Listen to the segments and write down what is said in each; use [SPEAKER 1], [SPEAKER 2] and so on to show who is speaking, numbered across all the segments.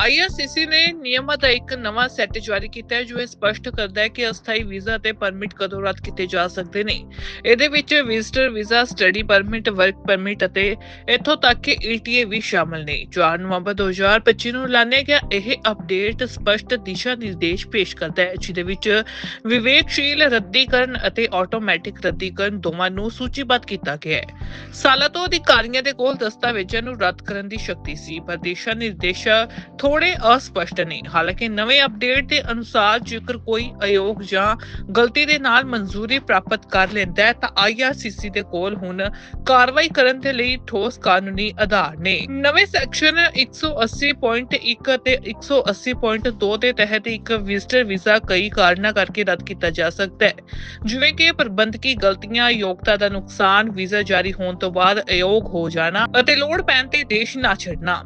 [SPEAKER 1] IRCC ਨੇ ਨਿਯਮਾਂ ਦਾ ਇੱਕ ਨਵਾਂ ਸੈੱਟ ਜਾਰੀ ਕੀਤਾ ਹੈ, ਜੋ ਇਹ ਸਪਸ਼ਟ ਕਰਦਾ ਹੈ ਕਿ ਅਸਥਾਈ ਵੀਜ਼ਾ ਤੇ ਪਰਮਿਟ ਕਦੋਂ ਰੱਦ ਕੀਤੇ ਜਾ ਸਕਦੇ ਨੇ। ਇਹਦੇ ਵਿੱਚ visitor visa, study permit, work permit ਅਤੇ ਇੱਥੋਂ ਤੱਕ ਕਿ ਈਟੀਏ ਵੀ ਸ਼ਾਮਲ ਨੇ। 4 ਨਵੰਬਰ 2025 ਨੂੰ ਐਲਾਨਿਆ ਗਿਆ। ਇਹ ਅਪਡੇਟ ਸਪਸ਼ਟ ਦਿਸ਼ਾ ਨਿਰਦੇਸ਼ ਪੇਸ਼ ਕਰਦਾ ਹੈ, ਜਿਹਦੇ ਵਿੱਚ ਵਿਵੇਕਸ਼ੀਲ ਰੱਦੀਕਰਨ ਅਤੇ ਆਟੋਮੈਟਿਕ ਰੱਦੀਕਰਨ ਦੋਵਾਂ ਨੂੰ ਸੂਚੀਬੱਧ ਕੀਤਾ ਗਿਆ ਹੈ। ਸਾਲਾਂ ਤੋਂ ਅਧਿਕਾਰੀਆਂ ਦੇ ਕੋਲ ਦਸਤਾਵੇਜ਼ਾਂ ਨੂੰ ਰੱਦ ਕਰਨ ਦੀ ਸ਼ਕਤੀ ਸੀ, ਪਰ ਦਿਸ਼ਾ ਨਿਰਦੇਸ਼ਾਂ ਥੋੜੇ ਅਸਪਸ਼ਟ ਨੇ। ਹਾਲਾਂਕਿ ਨਵੇਂ ਅਪਡੇਟ ਦੇ ਅਨੁਸਾਰ ਜੇਕਰ ਕੋਈ ਅਯੋਗ ਜਾਂ ਗਲਤੀ ਦੇ ਨਾਲ ਮਨਜ਼ੂਰੀ ਪ੍ਰਾਪਤ ਕਰ ਲੈਂਦਾ ਹੈ ਤਾਂ ਆਈਆਰਸੀਸੀ ਦੇ ਕੋਲ ਹੁਣ ਕਾਰਵਾਈ ਕਰਨ ਦੇ ਲਈ ਠੋਸ ਕਾਨੂੰਨੀ ਆਧਾਰ ਨੇ। ਨਵੇਂ ਸੈਕਸ਼ਨ 180.1 ਅਤੇ 180.2 ਦੇ ਤਹਿਤ ਇੱਕ ਵਿਜ਼ਟਰ ਵੀਜ਼ਾ ਕਈ ਕਾਰਨਾਂ ਕਰਕੇ ਰੱਦ ਕੀਤਾ ਜਾ ਸਕਦਾ ਹੈ। ਜਿਵੇਂ ਕਿ ਪ੍ਰਬੰਧਕੀ ਗਲਤੀਆਂ, ਯੋਗਤਾ ਦਾ ਨੁਕਸਾਨ, ਵੀਜ਼ਾ ਜਾਰੀ ਹੋਣ ਤੋਂ ਬਾਅਦ ਅਯੋਗ ਹੋ ਜਾਣਾ ਅਤੇ ਲੋੜ ਪੈਣ ਤੇ ਦੇਸ਼ ਨਾ ਛੱਡਣਾ।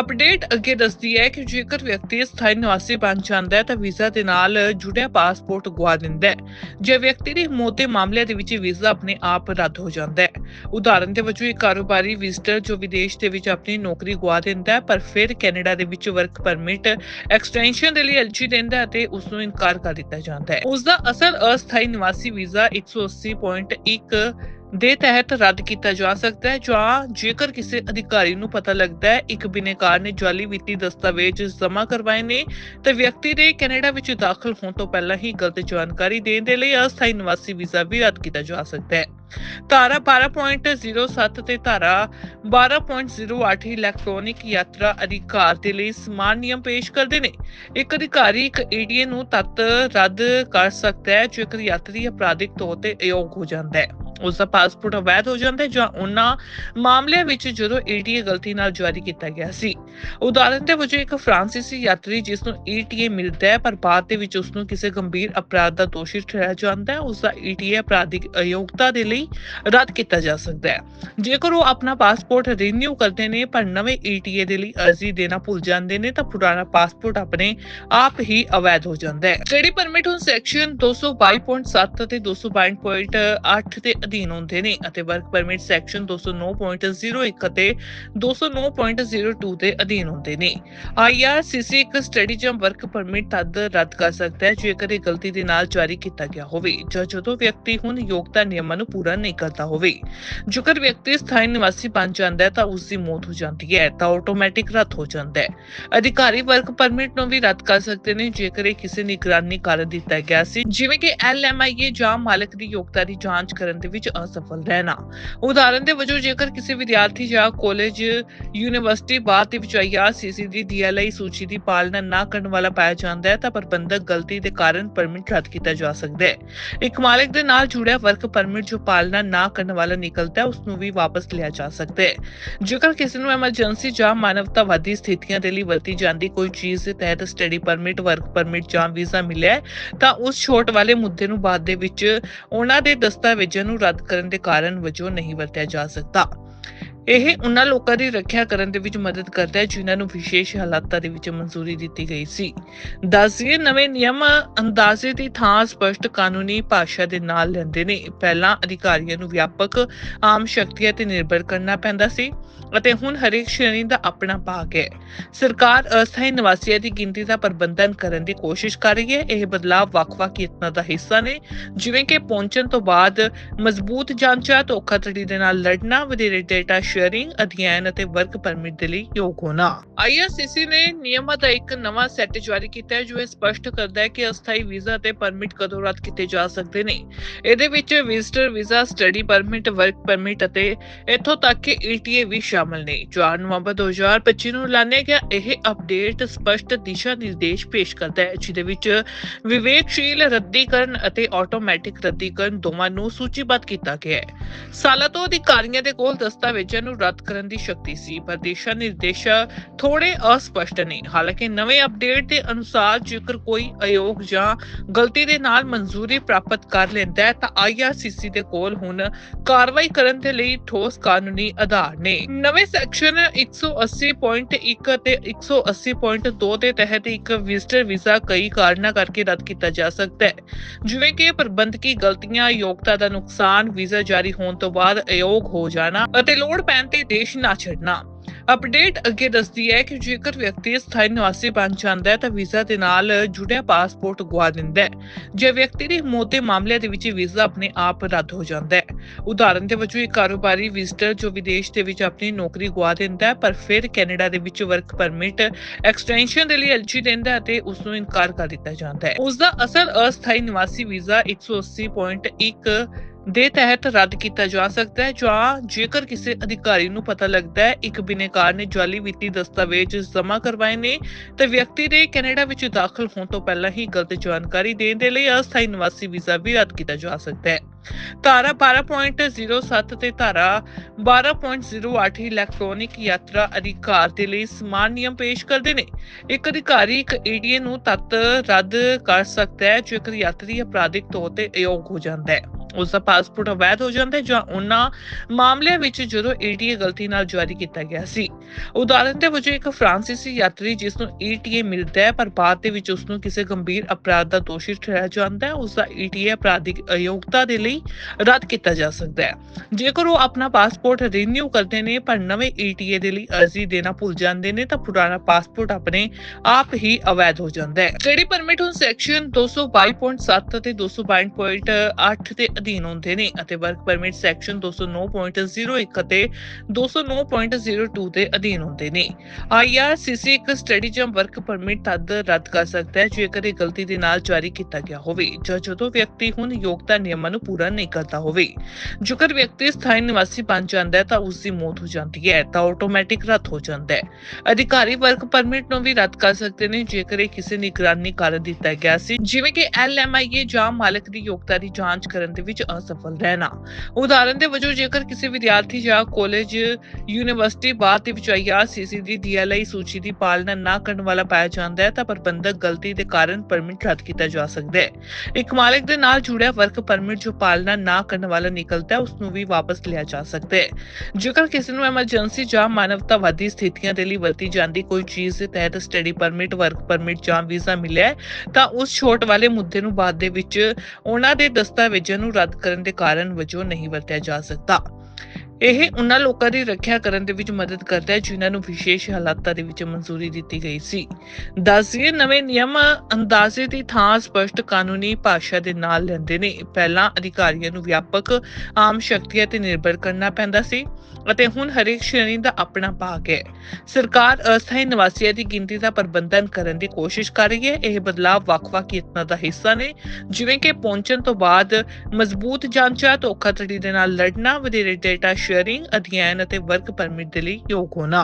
[SPEAKER 1] ਅਪਡੇਟ ਅੱਗੇ ਦੱਸਦੀ ਹੈ ਕਿ ਜੇਕਰ ਵਿਅਕਤੀ ਸਥਾਈ ਨਿਵਾਸੀ ਬਣ ਜਾਂਦਾ ਹੈ ਤਾਂ ਵੀਜ਼ਾ ਦੇ ਨਾਲ ਜੁੜਿਆ ਪਾਸਪੋਰਟ ਗਵਾ ਦਿੰਦਾ ਹੈ। ਜੇ ਵਿਅਕਤੀ ਦੀ ਮੌਤ ਮਾਮਲੇ ਦੇ ਵਿੱਚ ਵੀਜ਼ਾ ਆਪਣੇ ਆਪ ਰੱਦ ਹੋ ਜਾਂਦਾ ਹੈ। ਉਦਾਹਰਨ ਦੇ ਵਜੋਂ, ਇੱਕ ਕਾਰੋਬਾਰੀ ਵਿਜ਼ਟਰ ਜੋ ਵਿਦੇਸ਼ ਦੇ ਵਿੱਚ ਆਪਣੀ ਨੌਕਰੀ ਗਵਾ ਦਿੰਦਾ ਹੈ, ਪਰ ਫਿਰ ਕੈਨੇਡਾ ਦੇ ਵਿੱਚ ਵਰਕ ਪਰਮਿਟ ਐਕਸਟੈਂਸ਼ਨ ਦੇ ਲਈ ਅਰਜ਼ੀ ਦਿੰਦਾ ਅਤੇ ਉਸ ਨੂੰ ਇਨਕਾਰ ਕਰ ਦਿੱਤਾ ਜਾਂਦਾ ਹੈ। ਉਸ ਦਾ ਅਸਲ ਅਸਥਾਈ ਨਿਵਾਸੀ ਵੀਜ਼ਾ 180.1 ਦੇ ਤਹਿਤ ਰੱਦ ਕੀਤਾ ਜਾ ਸਕਦਾ ਹੈ, ਜਾਂ ਜੇਕਰ ਕਿਸੇ ਅਧਿਕਾਰੀ ਨੂੰ ਪਤਾ ਲੱਗਦਾ ਹੈ, ਇੱਕ ਬਿਨੇਕਾਰ ਨੇ ਜਾਲੀ ਵਿੱਤੀ ਦਸਤਾਵੇਜ਼ ਜਮ੍ਹਾਂ ਕਰਵਾਏ ਨੇ, ਤੇ ਵਿਅਕਤੀ ਦੇ ਕੈਨੇਡਾ ਵਿੱਚ ਦਾਖਲ ਹੋਣ ਤੋਂ ਪਹਿਲਾਂ ਹੀ ਗਲਤ ਜਾਣਕਾਰੀ ਦੇਣ ਦੇ ਲਈ ਅਸਥਾਈ ਨਿਵਾਸੀ ਵੀਜ਼ਾ ਵੀ ਰੱਦ ਕੀਤਾ ਜਾ ਸਕਦਾ ਹੈ। ਧਾਰਾ 12.07 ਤੇ ਧਾਰਾ 12.08 ਇਲੈਕਟ੍ਰੋਨਿਕ ਯਾਤਰਾ ਅਧਿਕਾਰ ਦੇ ਲਈ ਸਮਾਨ ਨਿਯਮ ਪੇਸ਼ ਕਰਦੇ ਨੇ। ਇੱਕ ਅਧਿਕਾਰੀ, ਇੱਕ ਏਡੀਏ ਨੂੰ ਤੱਤ ਰੱਦ ਕਰ ਸਕਦਾ ਹੈ, ਜੇਕਰ ਯਾਤਰੀ ਅਪਰਾਧਿਕ ਤੌਰ ਤੇ ਅਯੋਗ ਹੋ ਜਾਂਦਾ ਹੈ। ਉਸ ਦਾ ਪਾਸਪੋਰਟ ਅਵੈਧ ਹੋ ਜਾਂਦਾ ਹੈ ਜਾਂ ਉਹਨਾਂ ਮਾਮਲਿਆਂ ਵਿੱਚ ਜਦੋਂ ਏਟੀਏ ਗਲਤੀ ਨਾਲ ਜਾਰੀ ਕੀਤਾ ਗਿਆ ਸੀ। ਉਦਾਹਰਨ ਦੇ ਵਜੋਂ, ਇੱਕ ਫ੍ਰਾਂਸੀਸੀ ਯਾਤਰੀ ਜਿਸ ਨੂੰ ਏਟੀਏ ਮਿਲਦਾ ਹੈ, ਪਰ ਬਾਅਦ ਦੇ ਵਿੱਚ ਉਸ ਨੂੰ ਕਿਸੇ ਗੰਭੀਰ ਅਪਰਾਧ ਦਾ ਦੋਸ਼ੀ ਠਹਿਰਾਇਆ ਜਾਂਦਾ ਹੈ ਉਸ ਦਾ ਏਟੀਏ ਅਪਰਾਧਿਕ ਅਯੋਗਤਾ ਦੇ ਲਈ ਰੱਦ ਕੀਤਾ ਜਾ ਸਕਦਾ ਹੈ। ਜੇਕਰ ਉਹ ਆਪਣਾ ਪਾਸਪੋਰਟ ਰੀਨਿਊ ਕਰਦੇ ਨੇ, ਪਰ ਨਵੇਂ ਏਟੀਏ ਦੇ ਲਈ ਅਰਜ਼ੀ ਦੇਣਾ ਭੁੱਲ ਜਾਂਦੇ ਨੇ, ਤਾਂ ਪੁਰਾਣਾ ਪਾਸਪੋਰਟ ਆਪਣੇ ਆਪ ਹੀ ਅਵੈਧ ਹੋ ਜਾਂਦਾ ਹੈ। ਸਟੱਡੀ ਪਰਮਿਟ ਹੁਣ ਸੈਕਸ਼ਨ 222.7 ਅਤੇ 222.8 ਦੇ ਅਧੀਨ ਹੁੰਦੇ ਨੇ ਅਤੇ ਵਰਕ ਪਰਮਿਟ ਸੈਕਸ਼ਨ 209.01 ਅਤੇ 209.02 ਦੇ ਅਧੀਨ ਹੁੰਦੇ ਨੇ। ਆਈਆਰਸੀਸੀ ਇੱਕ ਸਟੱਡੀ ਵਰਕ ਪਰਮਿਟ ਤਦ ਰੱਦ ਕਰ ਸਕਦਾ ਹੈ ਜੇਕਰ ਇਹ ਗਲਤੀ ਦੇ ਨਾਲ ਜਾਰੀ ਕੀਤਾ ਗਿਆ ਹੋਵੇ ਜਾਂ ਜਦੋਂ ਵਿਅਕਤੀ ਹੁਣ ਯੋਗਤਾ ਨਿਯਮਾਂ ਨੂੰ ਪੂਰਾ ਨਹੀਂ ਕਰਦਾ ਹੋਵੇ। ਜੇਕਰ ਵਿਅਕਤੀ ਸਥਾਈ ਨਿਵਾਸੀ ਬਣ ਜਾਂਦਾ ਹੈ ਤਾਂ ਉਸ ਦੀ ਮੌਤ ਹੋ ਜਾਂਦੀ ਹੈ, ਤਾਂ ਆਟੋਮੈਟਿਕ ਰੱਦ ਹੋ ਜਾਂਦਾ ਹੈ। ਅਧਿਕਾਰੀ ਵਰਕ ਪਰਮਿਟ ਨੂੰ ਵੀ ਰੱਦ ਕਰ ਸਕਦੇ ਨੇ ਜੇਕਰ ਇਹ ਕਿਸੇ ਨਿਗਰਾਨੀ ਕਾਰਨ ਦਿੱਤਾ ਗਿਆ ਸੀ, ਜਿਵੇਂ ਕਿ ਐਲਐਮਆਈਏ ਜਾਂ ਮਾਲਕ ਦੀ ਯੋਗਤਾ ਦੀ ਜਾਂਚ ਕਰਨ ਦੇ ਵਿੱਚ ਅਸਫਲ ਰਹਿਣਾ। ਉਦਾਹਰਨ ਦੇ ਵਜੋਂ ਜੇਕਰ ਕਿਸੇ ਵਿਦਿਆਰਥੀ ਜਾਂ ਕਾਲਜ ਯੂਨੀਵਰਸਿਟੀ ਬਾਅਦ ਦੇ ਵਿੱਚ ਆਈਆਰਸੀਸੀ ਦੀ ਡੀਐਲਆਈ ਸੂਚੀ ਦੀ ਪਾਲਣਾ ਨਾ ਕਰਨ ਵਾਲਾ ਪਾਇਆ ਜਾਂਦਾ ਹੈ, ਤਾਂ ਪ੍ਰਬੰਧਕ ਗਲਤੀ ਦੇ ਕਾਰਨ ਪਰਮਿਟ ਰੱਦ ਕੀਤਾ ਜਾ ਸਕਦਾ ਹੈ। ਇੱਕ ਮਾਲਕ ਦੇ ਨਾਲ ਜੁੜਿਆ ਵਰਕ ਪਰਮਿਟ ਜੋ ਪਾਲਣਾ ਨਾ ਕਰਨ ਵਾਲਾ ਨਿਕਲਦਾ ਹੈ ਉਸ ਨੂੰ ਵੀ ਵਾਪਸ ਲਿਆ ਜਾ ਸਕਦਾ ਹੈ। ਜੇਕਰ ਕਿਸੇ ਨੂੰ ਐਮਰਜੈਂਸੀ ਜਾਂ ਮਾਨਵਤਾਵਾਦੀ ਸਥਿਤੀਆਂ ਦੇ ਲਈ ਵਰਤੀ ਜਾਂਦੀ ਕੋਈ ਚੀਜ਼ ਦੇ ਤਹਿਤ ਸਟੱਡੀ ਪਰਮਿਟ, ਵਰਕ ਪਰਮਿਟ ਜਾਂ ਵੀਜ਼ਾ ਮਿਲਿਆ ਤਾਂ ਉਸ ਛੋਟ ਵਾਲੇ ਮੁੱਦੇ ਨੂੰ ਬਾਅਦ ਦੇ ਵਿੱਚ ਉਹਨਾਂ ਦੇ ਦਸਤਾਵੇਜ਼ਾਂ ਨੂੰ ਰੱਦ ਕਰਨ ਦੇ ਕਾਰਨ ਵਜੋਂ ਨਹੀਂ ਵਰਤਿਆ ਜਾ ਸਕਦਾ। ਇਹ ਉਹਨਾਂ ਲੋਕਾਂ ਦੀ ਰੱਖਿਆ ਕਰਨ ਦੇ ਵਿੱਚ ਮਦਦ ਕਰਦਾ ਹੈ, ਜਿਨ੍ਹਾਂ ਨੂੰ ਵਿਸ਼ੇਸ਼ ਹਾਲਾਤਾਂ ਦੇ ਵਿੱਚ ਮਨਜ਼ੂਰੀ ਦਿੱਤੀ ਗਈ ਸੀ। ਦੱਸੀਏ ਨਵੇਂ ਨਿਯਮ ਅੰਦਾਜ਼ੇ ਦੀ ਥਾਂ ਸਪਸ਼ਟ ਕਾਨੂੰਨੀ ਭਾਸ਼ਾ ਦੇ ਨਾਲ ਲੈਂਦੇ ਨੇ। ਪਹਿਲਾਂ ਅਧਿਕਾਰੀਆਂ ਨੂੰ ਵਿਆਪਕ ਆਮ ਸ਼ਕਤੀਆਂ ਤੇ ਨਿਰਭਰ ਕਰਨਾ ਪੈਂਦਾ ਸੀ ਅਤੇ ਹੁਣ ਹਰੇਕ ਸ਼੍ਰੇਣੀ ਦਾ ਆਪਣਾ ਭਾਗ ਹੈ। ਸਰਕਾਰ ਅਸਥਾਈ ਨਿਵਾਸੀਆਂ ਦੀ ਗਿਣਤੀ ਦਾ ਪ੍ਰਬੰਧਨ ਕਰਨ ਦੀ ਕੋਸ਼ਿਸ਼ ਕਰ ਰਹੀ ਹੈ। ਇਹ ਬਦਲਾਅ ਵੱਖ-ਵੱਖ ਯਤਨਾਂ ਦਾ ਹਿੱਸਾ ਨੇ, ਜਿਵੇਂ ਕਿ ਪਹੁੰਚਣ ਤੋਂ ਬਾਅਦ ਮਜ਼ਬੂਤ ਜਾਂਚਾਂ ਧੋਖਾਧੜੀ ਦੇ ਨਾਲ ਲੜਨਾ, ਵਧੇਰੇ ਡੇਟਾ ਸ਼ੇਅਰਿੰਗ ਅਧਿਐਨ ਅਤੇ ਵਰਕ ਪਰਮਿਟ ਦੇ ਲਈ ਯੋਗ ਹੋਣਾ ਆਈਆਰਸੀਸੀ ਨੇ ਨਿਯਮਾਂ ਦਾ ਇੱਕ ਨਵਾਂ ਸੈੱਟ ਜਾਰੀ ਕੀਤਾ ਹੈ ਜੋ ਇਹ ਸਪਸ਼ਟ ਕਰਦਾ ਹੈ ਕਿ ਅਸਥਾਈ ਵੀਜ਼ਾ ਤੇ ਪਰਮਿਟ ਕਦੋਂ ਰੱਦ ਕੀਤੇ ਜਾ ਸਕਦੇ ਨੇ ਇਹਦੇ ਵਿੱਚ visitor visa study permit work permit ਅਤੇ ਇੱਥੋਂ ਤੱਕ ਕਿ ਈਟੀਏ ਵੀ ਸ਼ਾਮਲ ਨੇ 4 ਨਵੰਬਰ 2025 ਨੂੰ ਐਲਾਨਿਆ ਗਿਆ ਇਹ ਅਪਡੇਟ ਸਪਸ਼ਟ ਦਿਸ਼ਾ ਨਿਰਦੇਸ਼ ਪੇਸ਼ ਕਰਦਾ ਹੈ ਜਿਹਦੇ ਵਿੱਚ ਵਿਵੇਕਸ਼ੀਲ ਰੱਦੀਕਰਨ ਅਤੇ ਆਟੋਮੈਟਿਕ ਰੱਦੀਕਰਨ ਦੋਵਾਂ ਨੂੰ ਸੂਚੀਬੱਧ ਕੀਤਾ ਗਿਆ ਹੈ ਸਾਲਾਂ ਤੋਂ ਅਧਿਕਾਰੀਆਂ ਦੇ ਕੋਲ ਦਸਤਾਵੇਜ਼ਾਂ ਨੂੰ ਰੱਦ ਕਰਨ ਦੀ ਸ਼ਕਤੀ ਸੀ, ਪਰ ਦਿਸ਼ਾ ਨਿਰਦੇਸ਼ ਥੋੜੇ ਅਸਪਸ਼ਟ ਨੇ। ਹਾਲਾਂਕਿ ਨਵੇਂ ਅਪਡੇਟ ਦੇ ਅਨੁਸਾਰ ਜੇਕਰ ਕੋਈ ਅਯੋਗ ਜਾਂ ਗਲਤੀ ਦੇ ਨਾਲ ਮਨਜ਼ੂਰੀ ਪ੍ਰਾਪਤ ਕਰ ਲੈਂਦਾ ਹੈ, ਤਾਂ ਆਈਆਰਸੀਸੀ ਦੇ ਕੋਲ ਹੁਣ ਕਾਰਵਾਈ ਕਰਨ ਦੇ ਲਈ ਠੋਸ ਕਾਨੂੰਨੀ ਆਧਾਰ ਨੇ। ਨਵੇਂ ਸੈਕਸ਼ਨ 180.1 ਅਤੇ 180.2 ਦੇ ਤਹਿਤ ਇੱਕ ਵਿਜ਼ਟਰ ਵੀਜ਼ਾ ਕਈ ਕਾਰਨਾਂ ਕਰਕੇ ਰੱਦ ਕੀਤਾ ਜਾ ਸਕਦਾ ਹੈ। ਜਿਵੇਂ ਕਿ ਪ੍ਰਬੰਧਕੀ ਗਲਤੀਆਂ, ਯੋਗਤਾ ਦਾ ਨੁਕਸਾਨ, ਵੀਜ਼ਾ ਜਾਰੀ ਹੋਣ ਤੋਂ ਬਾਅਦ ਅਯੋਗ ਹੋ ਜਾਣਾ ਅਤੇ ਲੋੜ ਪੈਣ ਤੇ ਦੇਸ਼ ਨਾ ਛੱਡਣਾ। ਅਪਡੇਟ ਅੱਗੇ ਦੱਸਦੀ ਹੈ ਕਿ ਜੇਕਰ ਵਿਅਕਤੀ ਸਥਾਈ ਨਿਵਾਸੀ ਬਣ ਜਾਂਦਾ ਹੈ ਤਾਂ ਵੀਜ਼ਾ ਦੇ ਨਾਲ ਜੁੜਿਆ ਪਾਸਪੋਰਟ ਗਵਾ ਦਿੰਦਾ ਹੈ। ਜੇ ਵਿਅਕਤੀ ਦੀ ਮੌਤ ਦੇ ਮਾਮਲੇ ਦੇ ਵਿੱਚ ਵੀਜ਼ਾ ਆਪਣੇ ਆਪ ਰੱਦ ਹੋ ਜਾਂਦਾ ਹੈ। ਉਦਾਹਰਨ ਦੇ ਵਜੋਂ, ਇੱਕ ਕਾਰੋਬਾਰੀ ਵਿਜ਼ਟਰ ਜੋ ਵਿਦੇਸ਼ ਦੇ ਵਿੱਚ ਆਪਣੀ ਨੌਕਰੀ ਗਵਾ ਦਿੰਦਾ ਹੈ, ਪਰ ਫਿਰ ਕੈਨੇਡਾ ਦੇ ਵਿੱਚ ਵਰਕ ਪਰਮਿਟ ਐਕਸਟੈਂਸ਼ਨ ਦੇ ਲਈ ਅਰਜ਼ੀ ਦਿੰਦਾ ਹੈ ਅਤੇ ਉਸ ਨੂੰ ਇਨਕਾਰ ਕਰ ਦਿੱਤਾ ਜਾਂਦਾ ਹੈ। ਉਸ ਦਾ ਅਸਰ ਅਸਥਾਈ ਨਿਵਾਸੀ ਵੀਜ਼ਾ 180.1 ਦੇ ਤਹਿਤ ਰੱਦ ਕੀਤਾ ਜਾ ਸਕਦਾ ਹੈ, ਜਾਂ ਜੇਕਰ ਕਿਸੇ ਅਧਿਕਾਰੀ ਨੂੰ ਪਤਾ ਲੱਗਦਾ ਹੈ, ਇੱਕ ਬਿਨੇਕਾਰ ਨੇ ਜਾਲੀ ਵਿੱਤੀ ਦਸਤਾਵੇਜ਼ ਜਮ੍ਹਾਂ ਕਰਵਾਏ ਨੇ, ਤੇ ਵਿਅਕਤੀ ਦੇ ਕੈਨੇਡਾ ਵਿੱਚ ਦਾਖਲ ਹੋਣ ਤੋਂ ਪਹਿਲਾਂ ਹੀ ਗਲਤ ਜਾਣਕਾਰੀ ਦੇਣ ਦੇ ਲਈ ਅਸਥਾਈ ਨਿਵਾਸੀ ਵੀਜ਼ਾ ਵੀ ਰੱਦ ਕੀਤਾ ਜਾ ਸਕਦਾ ਹੈ। ਧਾਰਾ 12.07 ਤੇ ਧਾਰਾ 12.08 ਇਲੈਕਟ੍ਰੋਨਿਕ ਯਾਤਰਾ ਅਧਿਕਾਰ ਦੇ ਲਈ ਸਮਾਨ ਨਿਯਮ ਪੇਸ਼ ਕਰਦੇ ਨੇ। ਇੱਕ ਅਧਿਕਾਰੀ, ਇੱਕ ਏਡੀਏ ਨੂੰ ਤੱਤ ਰੱਦ ਕਰ ਸਕਦਾ ਹੈ, ਜੇਕਰ ਯਾਤਰੀ ਅਪਰਾਧਿਕ ਤੌਰ ਤੇ ਅਯੋਗ ਹੋ ਜਾਂਦਾ ਹੈ। ਉਸ ਦਾ ਪਾਸਪੋਰਟ ਅਵੈਧ ਹੋ ਜਾਂਦਾ ਹੈ ਜਾਂ ਉਹਨਾਂ ਮਾਮਲਿਆਂ ਵਿੱਚ ਜਦੋਂ ਏਟੀਏ ਗਲਤੀ ਨਾਲ ਜਾਰੀ ਕੀਤਾ ਗਿਆ ਸੀ। ਉਦਾਹਰਨ ਦੇ ਵਜੋਂ ਇੱਕ ਫ੍ਰਾਂਸੀਸੀ ਯਾਤਰੀ ਜਿਸ ਨੂੰ ਏਟੀਏ ਮਿਲਦਾ ਹੈ, ਪਰ ਬਾਅਦ ਦੇ ਵਿੱਚ ਉਸ ਨੂੰ ਕਿਸੇ ਗੰਭੀਰ ਅਪਰਾਧ ਦਾ ਦੋਸ਼ੀ ਠਹਿਰਾਇਆ ਜਾਂਦਾ ਹੈ ਉਸ ਦਾ ਏਟੀਏ ਅਪਰਾਧਿਕ ਅਯੋਗਤਾ ਦੇ ਲਈ ਰੱਦ ਕੀਤਾ ਜਾ ਸਕਦਾ ਹੈ। ਜੇਕਰ ਉਹ ਆਪਣਾ ਪਾਸਪੋਰਟ ਰੀਨਿਊ ਕਰਦੇ ਨੇ, ਪਰ ਨਵੇਂ ਏਟੀਏ ਦੇ ਲਈ ਅਰਜ਼ੀ ਦੇਣਾ ਭੁੱਲ ਜਾਂਦੇ ਨੇ, ਤਾਂ ਪੁਰਾਣਾ ਪਾਸਪੋਰਟ ਆਪਣੇ ਆਪ ਹੀ ਅਵੈਧ ਹੋ ਜਾਂਦਾ ਹੈ। ਸਟੱਡੀ ਪਰਮਿਟ ਹੁਣ ਸੈਕਸ਼ਨ 222.7 ਅਤੇ 222.8 ਦੇ ਅਧੀਨ ਹੁੰਦੇ ਨੇ ਅਤੇ ਵਰਕ ਪਰਮਿਟ ਸੈਕਸ਼ਨ 209.01 ਅਤੇ 209.02 ਦੇ ਅਧੀਨ ਹੁੰਦੇ ਨੇ। ਆਈਆਰਸੀਸੀ ਇੱਕ ਸਟੱਡੀ ਜਾਂ ਵਰਕ ਪਰਮਿਟ ਤਦ ਰੱਦ ਕਰ ਸਕਦਾ ਹੈ ਜੇਕਰ ਇਹ ਗਲਤੀ ਦੇ ਨਾਲ ਜਾਰੀ ਕੀਤਾ ਗਿਆ ਹੋਵੇ ਜਾਂ ਜਦੋਂ ਵਿਅਕਤੀ ਹੁਣ ਯੋਗਤਾ ਨਿਯਮਾਂ ਨੂੰ ਪੂਰਾ ਨਹੀਂ ਕਰਦਾ ਹੋਵੇ। ਜੇਕਰ ਵਿਅਕਤੀ ਸਥਾਈ ਨਿਵਾਸੀ ਬਣ ਜਾਂਦਾ ਹੈ ਤਾਂ ਉਸ ਦੀ ਮੌਤ ਹੋ ਜਾਂਦੀ ਹੈ, ਤਾਂ ਆਟੋਮੈਟਿਕ ਰੱਦ ਹੋ ਜਾਂਦਾ ਹੈ। ਅਧਿਕਾਰੀ ਵਰਕ ਪਰਮਿਟ ਨੂੰ ਵੀ ਰੱਦ ਕਰ ਸਕਦੇ ਨੇ ਜੇਕਰ ਇਹ ਕਿਸੇ ਨਿਗਰਾਨੀ ਕਾਰਨ ਦਿੱਤਾ ਗਿਆ ਸੀ, ਜਿਵੇਂ ਕਿ ਐਲਐਮਆਈਏ ਜਾਂ ਮਾਲਕ ਦੀ ਯੋਗਤਾ ਦੀ ਜਾਂਚ ਕਰਨ ਦੇ ਵਿੱਚ ਅਸਫਲ ਰਹਿਣਾ। ਉਦਾਹਰਨ ਦੇ ਵਜੋਂ, ਜੇਕਰ ਕਿਸੇ ਵਿਦਿਆਰਥੀ ਜਾਂ ਕਾਲਜ ਯੂਨੀਵਰਸਿਟੀ ਬਾਅਦ ਦੇ ਵਿੱਚ ਆਈਆਰਸੀਸੀ ਦੀ ਡੀਐਲਆਈ ਸੂਚੀ ਦੀ ਪਾਲਣਾ ਨਾ ਕਰਨ ਵਾਲਾ ਪਾਇਆ ਜਾਂਦਾ ਹੈ, ਤਾਂ ਪ੍ਰਬੰਧਕ ਗਲਤੀ ਦੇ ਕਾਰਨ ਪਰਮਿਟ ਰੱਦ ਕੀਤਾ ਜਾ ਸਕਦਾ ਹੈ। ਇੱਕ ਮਾਲਕ ਦੇ ਨਾਲ ਜੁੜਿਆ ਵਰਕ ਪਰਮਿਟ ਜੋ ਪਾਲਣਾ ਨਾ ਕਰਨ ਵਾਲਾ ਨਿਕਲਦਾ ਹੈ ਉਸ ਨੂੰ ਵੀ ਵਾਪਸ ਲਿਆ ਜਾ ਸਕਦਾ ਹੈ। ਜੇਕਰ ਕਿਸੇ ਨੂੰ ਐਮਰਜੈਂਸੀ ਜਾਂ ਮਾਨਵਤਾਵਾਦੀ ਸਥਿਤੀਆਂ ਦੇ ਲਈ ਵਰਤੀ ਜਾਂਦੀ ਕੋਈ ਚੀਜ਼ ਦੇ ਤਹਿਤ ਸਟੱਡੀ ਪਰਮਿਟ ਵਰਕ ਪਰਮਿਟ ਜਾਂ ਵੀਜ਼ਾ ਮਿਲਿਆ ਤਾਂ ਉਸ ਛੋਟ ਵਾਲੇ ਮੁੱਦੇ ਨੂੰ ਬਾਅਦ ਦੇ ਵਿੱਚ ਉਹਨਾਂ ਦੇ ਦਸਤਾਵੇਜ਼ਾਂ ਨੂੰ ਰੱਦ ਕਰਨ ਦੇ ਕਾਰਨ ਵਜੋਂ ਨਹੀਂ ਵਰਤਿਆ ਜਾ ਸਕਦਾ। ਇਹ ਉਹਨਾਂ ਲੋਕਾਂ ਦੀ ਰੱਖਿਆ ਕਰਨ ਦੇ ਵਿੱਚ ਮਦਦ ਕਰਦਾ ਹੈ, ਜਿਨ੍ਹਾਂ ਨੂੰ ਵਿਸ਼ੇਸ਼ ਹਾਲਾਤਾਂ ਦੇ ਵਿੱਚ ਮਨਜ਼ੂਰੀ ਦਿੱਤੀ ਗਈ ਸੀ। ਦੱਸੀਏ ਨਵੇਂ ਨਿਯਮ ਅੰਦਾਜ਼ੇ ਦੀ ਥਾਂ ਸਪਸ਼ਟ ਕਾਨੂੰਨੀ ਭਾਸ਼ਾ ਦੇ ਨਾਲ ਲੈਂਦੇ ਨੇ। ਪਹਿਲਾਂ ਅਧਿਕਾਰੀਆਂ ਨੂੰ ਵਿਆਪਕ ਆਮ ਸ਼ਕਤੀਆਂ ਤੇ ਨਿਰਭਰ ਕਰਨਾ ਪੈਂਦਾ ਸੀ ਅਤੇ ਹੁਣ ਹਰੇਕ ਸ਼੍ਰੇਣੀ ਦਾ ਆਪਣਾ ਭਾਗ ਹੈ। ਸਰਕਾਰ ਅਸਥਾਈ ਨਿਵਾਸੀਆਂ ਦੀ ਗਿਣਤੀ ਦਾ ਪ੍ਰਬੰਧਨ ਕਰਨ ਦੀ ਕੋਸ਼ਿਸ਼ ਕਰ ਰਹੀ ਹੈ। ਇਹ ਬਦਲਾਅ ਵੱਖ-ਵੱਖ ਯਤਨਾਂ ਦਾ ਹਿੱਸਾ ਨੇ, ਜਿਵੇਂ ਕਿ ਪਹੁੰਚਣ ਤੋਂ ਬਾਅਦ ਮਜ਼ਬੂਤ ਜਾਂਚਾਂ ਧੋਖਾਧੜੀ ਦੇ ਨਾਲ ਲੜਨਾ, ਵਧੇਰੇ ਡੇਟਾ ਸ਼ੇਅਰਿੰਗ ਅਧਿਐਨ ਅਤੇ ਵਰਕ ਪਰਮਿਟ ਦੇ ਲਈ ਯੋਗ ਹੋਣਾ।